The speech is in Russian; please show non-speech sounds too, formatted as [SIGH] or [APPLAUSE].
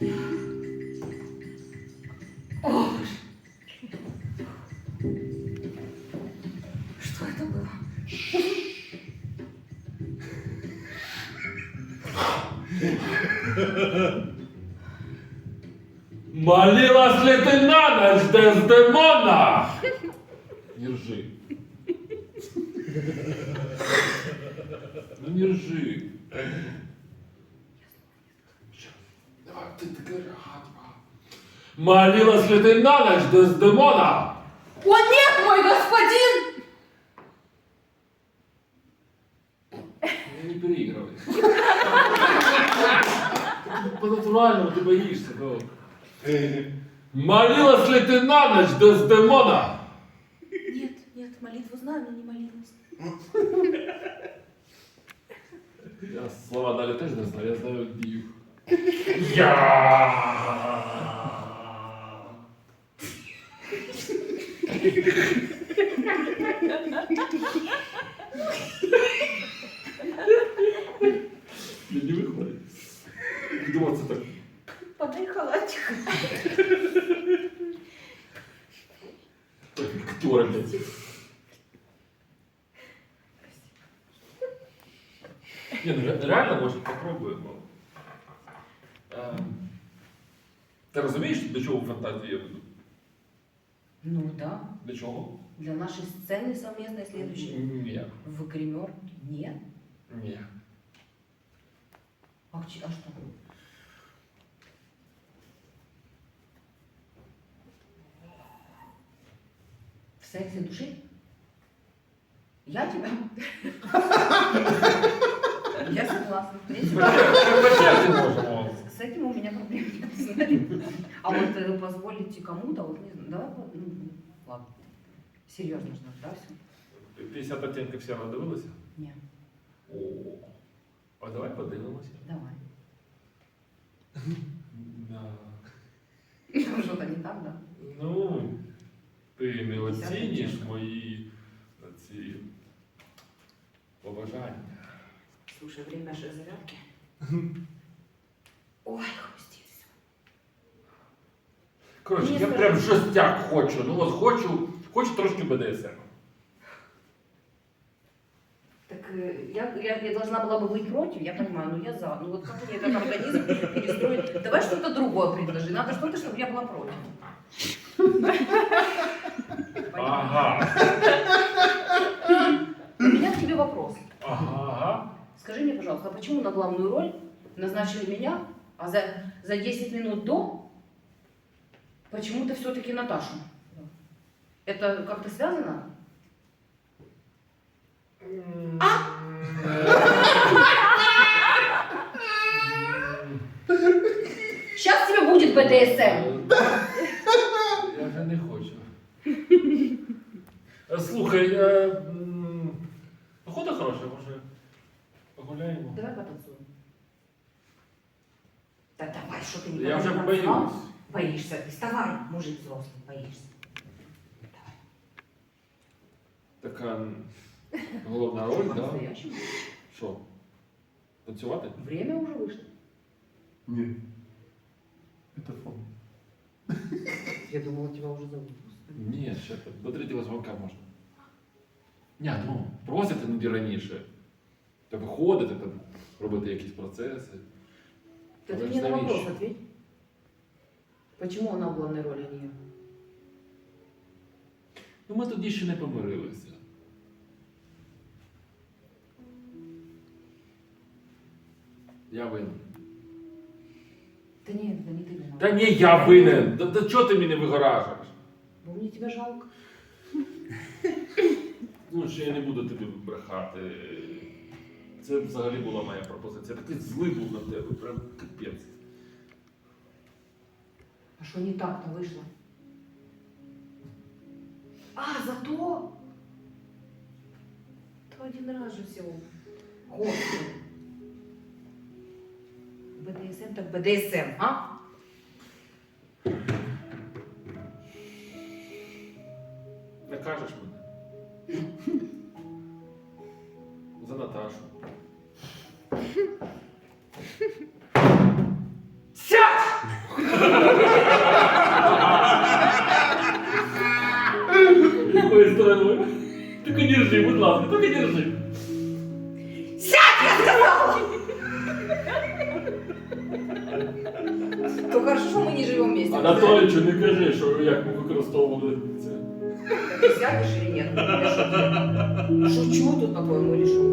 О, Что это было? Молилась ли ты на ночь, Дездемона? Не ржи. Ну не ржи. Щас. Давай, ты такая гадва. Молилась ли ты на ночь, Дездемона? О, нет, мой господин! Ну, Не переигрывай. По-натуральному ты боишься, ну. Молилась ли ты на ночь, Дездемона? Нет, нет, молитву знаю, но не молилась. Я слова далі теж не знаю, я знаю дію. Я. Не виходить. Думав, це так. Подай халатик. Актера, блядь. Не, ну ре- реально, може, попробуємо. Ти розумієш, до чого фантазія я веду? Ну да, До чого? для нашей сцены совместной следующей. Ні. В гример? Нет. Ні. А, ч- а что? В сексе души? Я тебя? [LAUGHS] Я согласна. В принципе, А вот э, позволить кому-то, вот не знаю, давай, вот, ну, ладно. Серьезно же, да, все? 50 оттінків всі надивилися? Не, О. А давай подивимося. давай. Да. [LAUGHS] Что-то не так, да? Ну, ти не оцінюєш оттінків. мої ці побажання. Слушай, время же зарядки. [LAUGHS] Ой, хрустит все. Коротше, Мені я прям жестяк хочу. Ну от хочу, хочу трошки БДСМ. Так э, я, я, я должна была бы быть против, я понимаю, но я за. Ну вот как мне этот организм перестроить? Давай что-то другое предложи. Надо что-то, чтобы я была против. Ага. У меня к тебе вопрос. Ага. Скажи мне, пожалуйста, а почему на главную роль назначили меня, а за, за 10 минут до почему-то все-таки Наташу? Это как-то связано? Сейчас тебе будет БДСМ. Я вже не хочу. Е, Слухай, е, м, погода хороша, може погуляємо? Давай потанцуем. Да давай, что ты не Я вже потанцевал? боюсь. Боишься ты. Вставай, мужик взрослый, боишься. Давай. Така м, головна роль, так? Да? По-настоящему. Що? Танцювати? Время уже вышло. Ні. Это фон. Я думала, тебя уже зовут. Ні, ще так. До третього дзвонка можна. Ні, ну, просять іноді раніше. Та виходити, там, робити якісь процеси. Ты Але ж мне на вопрос навіщо? ответь. Почему она в главной роли, а не я? Ну, ми тоді ще не помирилися. Я винен. Да нет, да не ты виноват. Та ні, я винен. Да, да чого ти мене вигоражуєш? Ну, мне тебя жалко. Ну, що я не буду тобі брехати. Це взагалі була моя пропозиція. Я такий злий був на тебе, прям капець. А что не так-то вышло? А, зато... То один раз же всего. Господи. БДСМ так БДСМ, а? Накажеш мене. За Наташу. Якою стороною? Тільки держи, будь ласка, тільки держи. Сядь, я сказала! То хорошо, що ми не живемо вместе. Анатолійчу, не кажи, що як ми використовували це. Ты сядешь или нет? Я шучу. Шучу тут, по-твоему, решу.